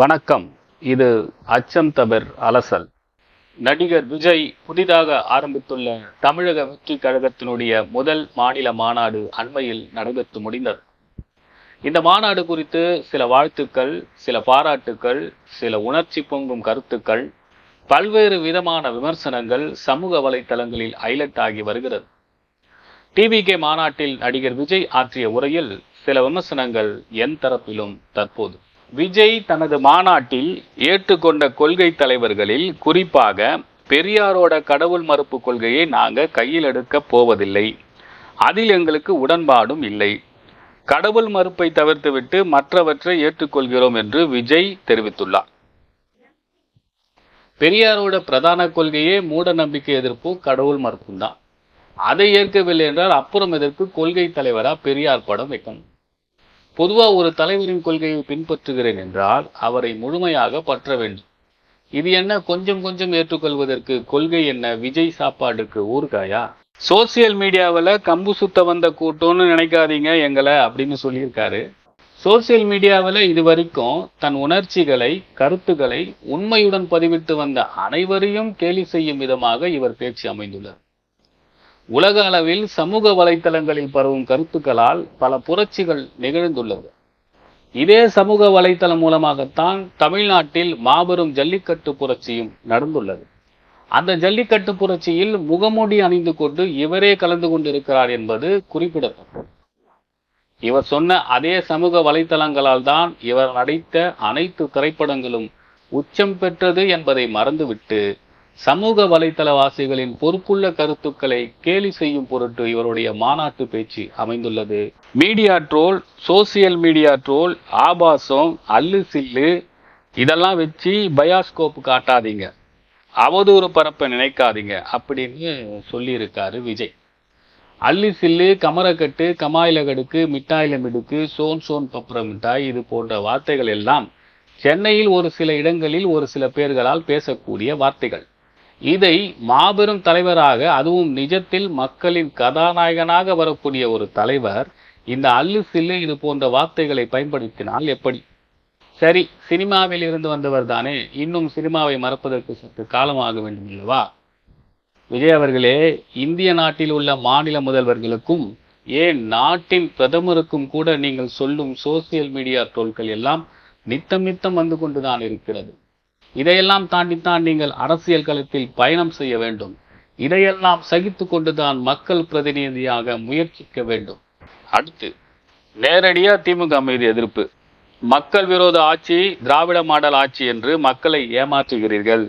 வணக்கம். இது அச்சம் தவிர் அலசல். நடிகர் விஜய் புதிதாக ஆரம்பித்துள்ள தமிழக வெற்றி கழகத்தினுடைய முதல் மாநில மாநாடு அண்மையில் நடைபெற்று முடிந்தது. இந்த மாநாடு குறித்து சில வாழ்த்துக்கள் சில பாராட்டுக்கள் சில உணர்ச்சி பொங்கும் கருத்துக்கள் பல்வேறு விதமான விமர்சனங்கள் சமூக வலைத்தளங்களில் ஹைலைட் ஆகி வருகிறது. டிவிகே மாநாட்டில் நடிகர் விஜய் ஆற்றிய உரையில் சில விமர்சனங்கள் என் தரப்பிலும் தற்போது. விஜய் தனது மாநாட்டில் ஏற்றுக்கொண்ட கொள்கை தலைவர்களில் குறிப்பாக பெரியாரோட கடவுள் மறுப்பு கொள்கையை நாங்கள் கையில் எடுக்க போவதில்லை. அதில் எங்களுக்கு உடன்பாடும் இல்லை. கடவுள் மறுப்பை தவிர்த்துவிட்டு மற்றவற்றை ஏற்றுக்கொள்கிறோம் என்று விஜய் தெரிவித்துள்ளார். பெரியாரோட பிரதான கொள்கையே மூட நம்பிக்கை எதிர்ப்பும் கடவுள் மறுப்பும் தான். அதை ஏற்கவில்லை என்றால் அப்புறம் எதற்கு கொள்கை தலைவராக பெரியார் படம் வைக்கணும்? பொதுவாக ஒரு தலைவரின் கொள்கையை பின்பற்றுகிறேன் என்றால் அவரை முழுமையாக பற்ற வேண்டும். இது என்ன கொஞ்சம் கொஞ்சம் ஏற்றுக்கொள்வதற்கு கொள்கை என்ன? விஜய் சாப்பாடுக்கு ஊறுகாயா? சோசியல் மீடியாவில் கம்பு சுத்த வந்த கூட்டம்னு நினைக்காதீங்க எங்களை அப்படின்னு சொல்லியிருக்காரு. சோசியல் மீடியாவில் இது வரைக்கும் தன் உணர்ச்சிகளை கருத்துக்களை உண்மையுடன் பதிவிட்டு வந்த அனைவரையும் கேலி செய்யும் விதமாக இவர் பேச்சு அமைந்துள்ளார். உலக அளவில் சமூக வலைத்தளங்களில் பரவும் கருத்துக்களால் பல புரட்சிகள் நிகழ்ந்துள்ளது. இதே சமூக வலைத்தளம் மூலமாகத்தான் தமிழ்நாட்டில் மாபெரும் ஜல்லிக்கட்டு புரட்சியும் நடந்துள்ளது. அந்த ஜல்லிக்கட்டு புரட்சியில் முகமூடி அணிந்து கொண்டு இவரே கலந்து கொண்டிருக்கிறார் என்பது குறிப்பிடத்தக்கது. இவர் சொன்ன அதே சமூக வலைத்தளங்களால் தான் இவர் நடித்த அனைத்து திரைப்படங்களும் உச்சம் பெற்றது என்பதை மறந்துவிட்டு சமூக வலைத்தளவாசிகளின் பொறுப்புள்ள கருத்துக்களை கேலி செய்யும் பொருட்டு இவருடைய மாநாட்டு பேச்சு அமைந்துள்ளது. Media troll social media troll ஆபாசம் அல்லு சில்லு இதெல்லாம் வச்சு பயாஸ்கோப் காட்டாதீங்க. அவதூறு பரப்ப நினைக்காதீங்க அப்படின்னு சொல்லியிருக்காரு விஜய். அல்லி சில்லு கமரக்கட்டு கமாயில கடுக்கு மிட்டாயில மிடுக்கு சோன் சோன் பப்புற மிட்டாய் இது போன்ற வார்த்தைகள் எல்லாம் சென்னையில் ஒரு சில இடங்களில் ஒரு சில பேர்களால் பேசக்கூடிய வார்த்தைகள். இதை மாபெரும் தலைவராக அதுவும் நிஜத்தில் மக்களின் கதாநாயகனாக வரக்கூடிய ஒரு தலைவர் இந்த அல்லு சில்லு இது போன்ற வார்த்தைகளை பயன்படுத்தினால் எப்படி? சரி சினிமாவில் இருந்து வந்தவர் தானே. இன்னும் சினிமாவை மறப்பதற்கு சற்று காலமாக வேண்டும் அல்லவா? விஜய் அவர்களே இந்திய நாட்டில் உள்ள மாநில முதல்வர்களுக்கும் ஏன் நாட்டின் பிரதமருக்கும் கூட நீங்கள் சொல்லும் சோசியல் மீடியா ட்ரோல்கள் எல்லாம் நித்தம் நித்தம் வந்து கொண்டுதான் இருக்கிறது. இதையெல்லாம் தாண்டித்தான் நீங்கள் அரசியல் களத்தில் பயணம் செய்ய வேண்டும். இதையெல்லாம் சகித்து கொண்டுதான் மக்கள் பிரதிநிதியாக முயற்சிக்க வேண்டும். அடுத்து நேரடியாக திமுக மீது எதிர்ப்பு. மக்கள் விரோத ஆட்சி திராவிட மாடல் ஆட்சி என்று மக்களை ஏமாற்றுகிறீர்கள்.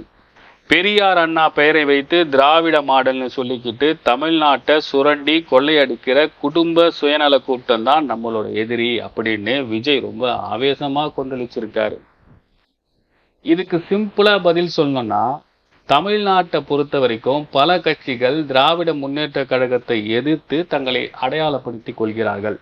பெரியார் அண்ணா பெயரை வைத்து திராவிட மாடல்னு சொல்லிக்கிட்டு தமிழ்நாட்டை சுரண்டி கொள்ளையடிக்கிற குடும்ப சுயநல கூட்டம் தான் நம்மளோட எதிரி அப்படின்னு விஜய் ரொம்ப ஆவேசமாக கொந்தளிச்சிருக்காரு. இதுக்கு சிம்பிளா பதில் சொல்லணும்னா தமிழ்நாட்டை பொறுத்த வரைக்கும் பல கட்சிகள் திராவிட முன்னேற்ற கழகத்தை எதிர்த்து தங்களை அடையாளப்படுத்திக் கொள்கிறார்கள்.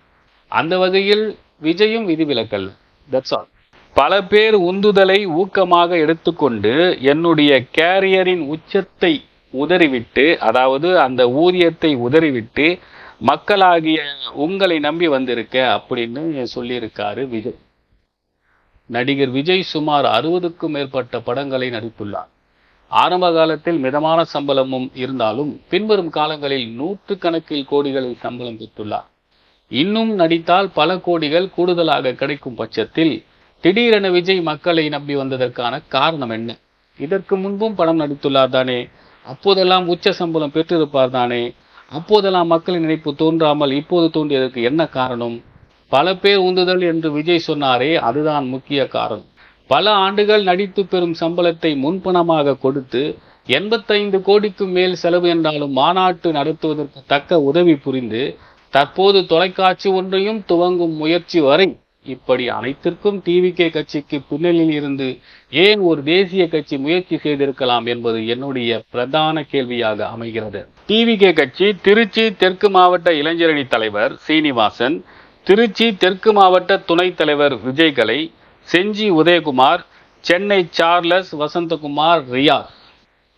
அந்த வகையில் விஜயும் விதிவிலக்கல். தட்ஸ் ஆல் பல பேர் உந்துதலை ஊக்கமாக எடுத்துக்கொண்டு என்னுடைய கேரியரின் உச்சத்தை உதறிவிட்டு அதாவது அந்த ஊதியத்தை உதறிவிட்டு மக்களாகிய உங்களை நம்பி வந்திருக்க அப்படின்னு சொல்லியிருக்காரு விஜய். நடிகர் விஜய் சுமார் அறுபதுக்கும் மேற்பட்ட படங்களை நடித்துள்ளார். ஆரம்ப காலத்தில் மிதமான சம்பளமும் இருந்தாலும் பின்வரும் காலங்களில் நூற்று கணக்கில் கோடிகளில் சம்பளம் பெற்றுள்ளார். இன்னும் நடித்தால் பல கோடிகள் கூடுதலாக கிடைக்கும் பட்சத்தில் திடீரென விஜய் மக்களை நம்பி வந்ததற்கான காரணம் என்ன? இதற்கு முன்பும் படம் நடித்துள்ளார் தானே. அப்போதெல்லாம் உச்ச சம்பளம் பெற்றிருப்பார் தானே. அப்போதெல்லாம் மக்களின் நினைப்பு தோன்றாமல் இப்போது தோன்றியதற்கு என்ன காரணம்? பல பேர் உந்துதல் என்று விஜய் சொன்னாரே அதுதான் முக்கிய காரணம். பல ஆண்டுகள் நடித்து பெறும் சம்பளத்தை முன்பணமாக கொடுத்து எண்பத்தைந்து கோடிக்கும் மேல் செலவு என்றாலும் மாநாட்டு நடத்துவதற்கு தக்க உதவி புரிந்து தற்போது தொலைக்காட்சி ஒன்றையும் துவங்கும் முயற்சி வரை இப்படி அனைத்திற்கும் டிவிகே கட்சிக்கு பின்னணியில் இருந்து ஏன் ஒரு தேசிய கட்சி முயற்சி செய்திருக்கலாம் என்பது என்னுடைய பிரதான கேள்வியாக அமைகிறது. டிவிகே கட்சி திருச்சி தெற்கு மாவட்ட இளைஞரணி தலைவர் சீனிவாசன் திருச்சி தெற்கு மாவட்ட துணைத் தலைவர் விஜய்கலை செஞ்சி உதயகுமார் சென்னை சார்லஸ் வசந்தகுமார் ரியாஸ்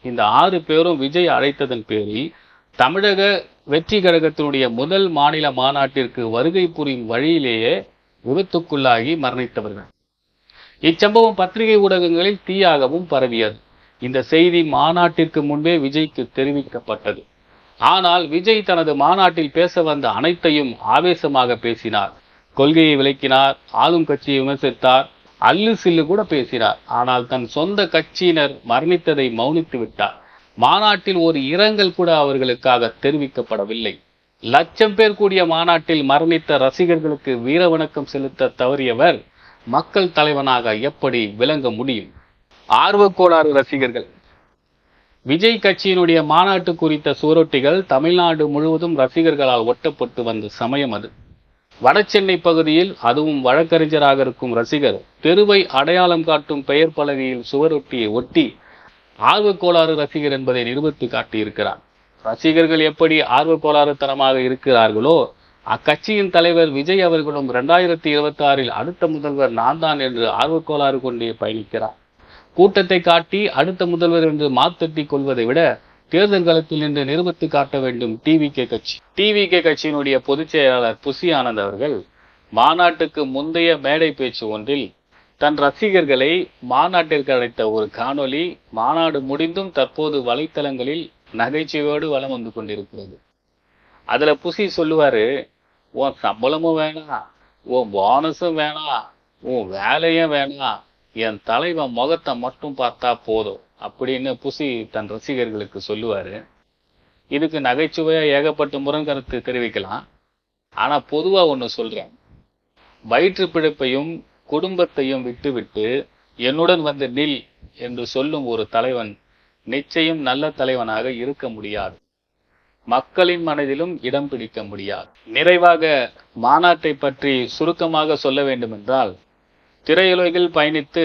இந்த ஆறு பேரும் விஜய் அழைத்ததன் பேரில் தமிழக வெற்றி கழகத்தினுடைய முதல் மாநில மாநாட்டிற்கு வருகை புரியும் வழியிலேயே விபத்துக்குள்ளாகி மரணித்தவர்கள். இச்சம்பவம் பத்திரிகை ஊடகங்களில் தீயாகவும் பரவியது. இந்த செய்தி மாநாட்டிற்கு முன்பே விஜய்க்கு தெரிவிக்கப்பட்டது. ஆனால் விஜய் தனது மாநாட்டில் பேச வந்த அனைத்தையும் ஆவேசமாக பேசினார். கொள்கையை விளக்கினார் ஆளும் கட்சியை விமர்சித்தார் அல்லு சில்லு கூட பேசினார். ஆனால் தன் சொந்த கட்சியினர் மரணித்ததை மௌனித்து விட்டார். மாநாட்டில் ஒரு இரங்கல் கூட அவர்களுக்காக தெரிவிக்கப்படவில்லை. லட்சம் பேர் கூடிய மாநாட்டில் மரணித்த ரசிகர்களுக்கு வீர வணக்கம் செலுத்த தவறியவர் மக்கள் தலைவனாக எப்படி விளங்க முடியும்? ஆர்வக்கோளாறு ரசிகர்கள். விஜய் கட்சியினுடைய மாநாட்டு குறித்த சுவரொட்டிகள் தமிழ்நாடு முழுவதும் ரசிகர்களால் ஒட்டப்பட்டு வந்த சமயம் அது. வடசென்னை பகுதியில் அதுவும் வழக்கறிஞராக இருக்கும் ரசிகர் தெருவை அடையாளம் காட்டும் பெயர் பலகையில் சுவரொட்டியை ஒட்டி ஆர்வக்கோளாறு ரசிகர் என்பதை நிரூபித்து காட்டியிருக்கிறார். ரசிகர்கள் எப்படி ஆர்வக்கோளாறுத்தனமாக இருக்கிறார்களோ அக்கட்சியின் தலைவர் விஜய் அவர்களும் இரண்டாயிரத்தி இருபத்தி ஆறில் அடுத்த முதல்வர் நான் தான் என்று ஆர்வக்கோளாறு கொண்டே பயணிக்கிறார். கூட்டத்தை காட்டி அடுத்த முதல்வர் என்று மாத்தட்டி கொள்வதை விட தேர்தல் களத்தில் நின்று நிரூபித்து காட்ட வேண்டும் டிவிகே கட்சி. டிவிகே கட்சியினுடைய பொதுச் செயலாளர் புசி ஆனந்த் அவர்கள் மாநாட்டுக்கு முந்தைய மேடை பேச்சு ஒன்றில் தன் ரசிகர்களை மாநாட்டிற்கு அழைத்த ஒரு காணொளி மாநாடு முடிந்தும் தற்போது வலைத்தளங்களில் நகைச்சுவையோடு வலம் வந்து கொண்டிருக்கிறது. அதுல புசி சொல்லுவாரு உன் சம்பளமும் வேணாம் உன் போனஸும் வேணாம் உன் வேலையும் வேணாம் என் தலைவன் முகத்தை மட்டும் பார்த்தா போதும் அப்படின்னு புசி தன் ரசிகர்களுக்கு சொல்லுவார். இதுக்கு நகைச்சுவையாக ஏகப்பட்ட முரண்கருத்து தெரிவிக்கலாம். ஆனால் பொதுவாக ஒன்று சொல்கிறேன் வயிற்று பிழைப்பையும் குடும்பத்தையும் விட்டுவிட்டு என்னுடன் வந்து நில் என்று சொல்லும் ஒரு தலைவன் நிச்சயம் நல்ல தலைவனாக இருக்க முடியாது. மக்களின் மனதிலும் இடம் பிடிக்க முடியாது. நிறைவாக மாநாட்டை பற்றி சுருக்கமாக சொல்ல வேண்டுமென்றால் திரையுலகில் பயணித்து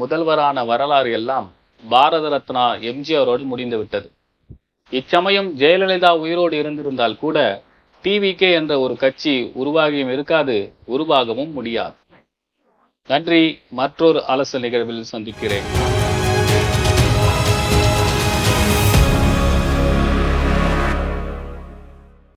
முதல்வரான வரலாறு எல்லாம் பாரத ரத்னா எம்ஜிஆரோடு முடிந்துவிட்டது. இச்சமயம் ஜெயலலிதா உயிரோடு இருந்திருந்தால் கூட டிவிகே என்ற ஒரு கட்சி உருவாகியும் இருக்காது உருவாகவும் முடியாது. நன்றி மற்றொரு அலசல் நிகழ்வில் சந்திக்கிறேன்.